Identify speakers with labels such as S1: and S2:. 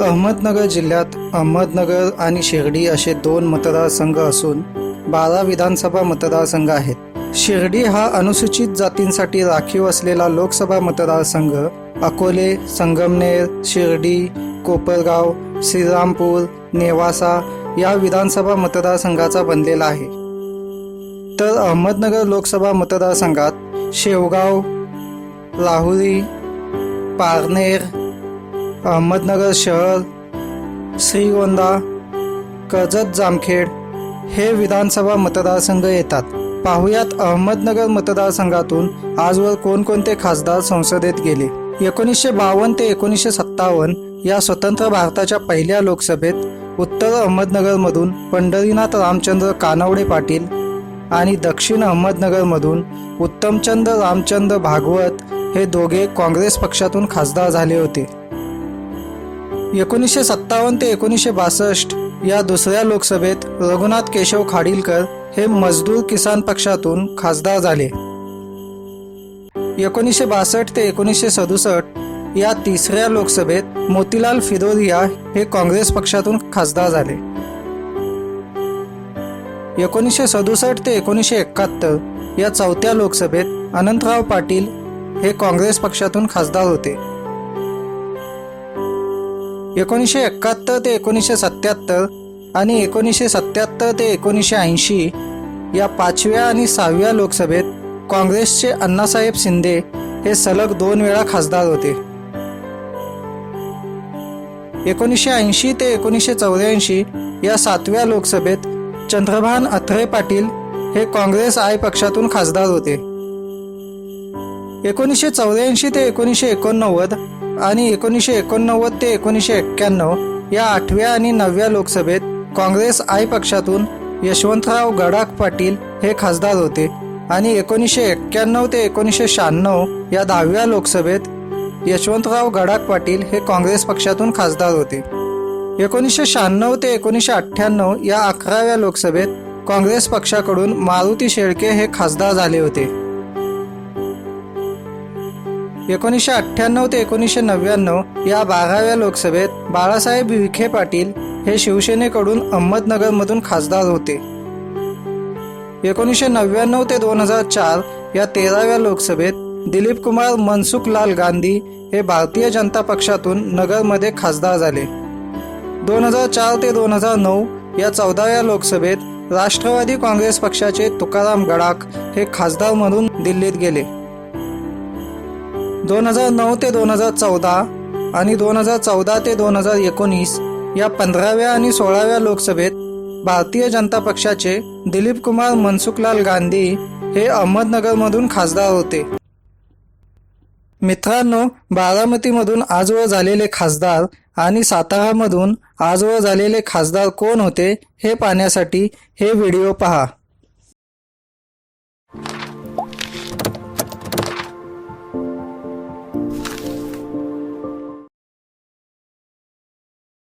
S1: अहमदनगर जिल्ह्यात अहमदनगर आणि शिर्डी असे दोन मतदारसंघ असून बारा विधानसभा मतदारसंघ आहेत. शिर्डी हा अनुसूचित जातींसाठी राखीव असलेला लोकसभा मतदारसंघ अकोले संगमनेर शिर्डी कोपरगाव श्रीरामपूर नेवासा या विधानसभा मतदारसंघाचा बनलेला आहे. तर अहमदनगर लोकसभा मतदारसंघात शेवगाव राहुरी पारनेर अहमदनगर शहर श्रीगोंदा कर्जत जामखेड हे विधानसभा मतदारसंघ येतात. पाहुयात अहमदनगर मतदारसंघातून आजवर कोणकोणते खासदार संसदेत गेले? एकोणीसशे बावन्न ते एकोणीसशे सत्तावन्न या स्वतंत्र भारताच्या पहिल्या लोकसभेत उत्तर अहमदनगरमधून पंढरीनाथ रामचंद्र कानवडे पाटील आणि दक्षिण अहमदनगरमधून उत्तमचंद रामचंद्र भागवत हे दोघे काँग्रेस पक्षातून खासदार झाले होते. एकोणीसशे सत्तावन्न ते एकोणीसशे बासष्ट या दुसऱ्या लोकसभेत रघुनाथ केशव खाडीलकर हे मजदूर किसान पक्षातून खासदार झाले. एकोणीसशे बासष्ट ते एकोणीसशे सदुसष्ट या तिसऱ्या लोकसभेत मोतीलाल फिरोदिया हे काँग्रेस पक्षातून खासदार झाले. एकोणीसशे सदुसष्ट ते एकोणीसशे एकाहत्तर या चौथ्या लोकसभेत अनंतराव पाटील हे काँग्रेस पक्षातून खासदार होते. एकोणीसशे एकाहत्तर ते एकोणीसशे सत्याहत्तर आणि एकोणीसशे सत्याहत्तर ते एकोणीसशे ऐंशी या पाचव्या आणि सहाव्या लोकसभेत काँग्रेसचे अण्णासाहेब शिंदे हे सलग दोन वेळा खासदार होते. एकोणीसशे ऐंशी ते एकोणीसशे चौऱ्याऐंशी या सातव्या लोकसभेत चंद्रभान अथरे पाटील हे काँग्रेस आय पक्षातून खासदार होते. एकोणीसशे चौऱ्याऐंशी ते एकोणीसशे एकोणनव्वद आणि एकोणीसशे एकोणनव्वद ते एकोणीसशे एक्क्याण्णव या आठव्या आणि नवव्या लोकसभेत काँग्रेस आय पक्षातून यशवंतराव गडाख पाटील हे खासदार होते. आणि एकोणीसशे एक्क्याण्णव ते एकोणीसशे शहाण्णव या दहाव्या लोकसभेत यशवंतराव गडाख पाटील हे काँग्रेस पक्षातून खासदार होते. एकोणीसशे शहाण्णव ते एकोणीसशे अठ्ठ्याण्णव या अकराव्या लोकसभेत काँग्रेस पक्षाकडून मारुती शेळके हे खासदार झाले होते. एकोणीसशे अठ्ठ्याण्णव ते एकोणीसशे नव्याण्णव या बाराव्या लोकसभेत बाळासाहेब विखे पाटील हे शिवसेनेकडून अहमदनगरमधून खासदार होते. एकोणीसशे नव्याण्णव ते दोन हजार चार या तेराव्या लोकसभेत दिलीप कुमार मनसुखलाल गांधी हे भारतीय जनता पक्षातून नगरमध्ये खासदार झाले. दोन हजार चार ते दोन हजार नऊ या चौदाव्या लोकसभेत राष्ट्रवादी काँग्रेस पक्षाचे तुकाराम गडाख हे खासदार म्हणून दिल्लीत गेले. दोन हजार नऊ ते दोन हजार चौदा आणि दोन हजार चौदा ते दोन हजार एकोणीस या पंधराव्या आणि सोळाव्या लोकसभेत भारतीय जनता पक्षाचे दिलीप कुमार मनसुखलाल गांधी हे अहमदनगरमधून खासदार होते. मित्रांनो बारामतीमधून आजवर झालेले खासदार आणि सातारामधून आजवर झालेले खासदार कोण होते हे पाहण्यासाठी हे व्हिडिओ पहा.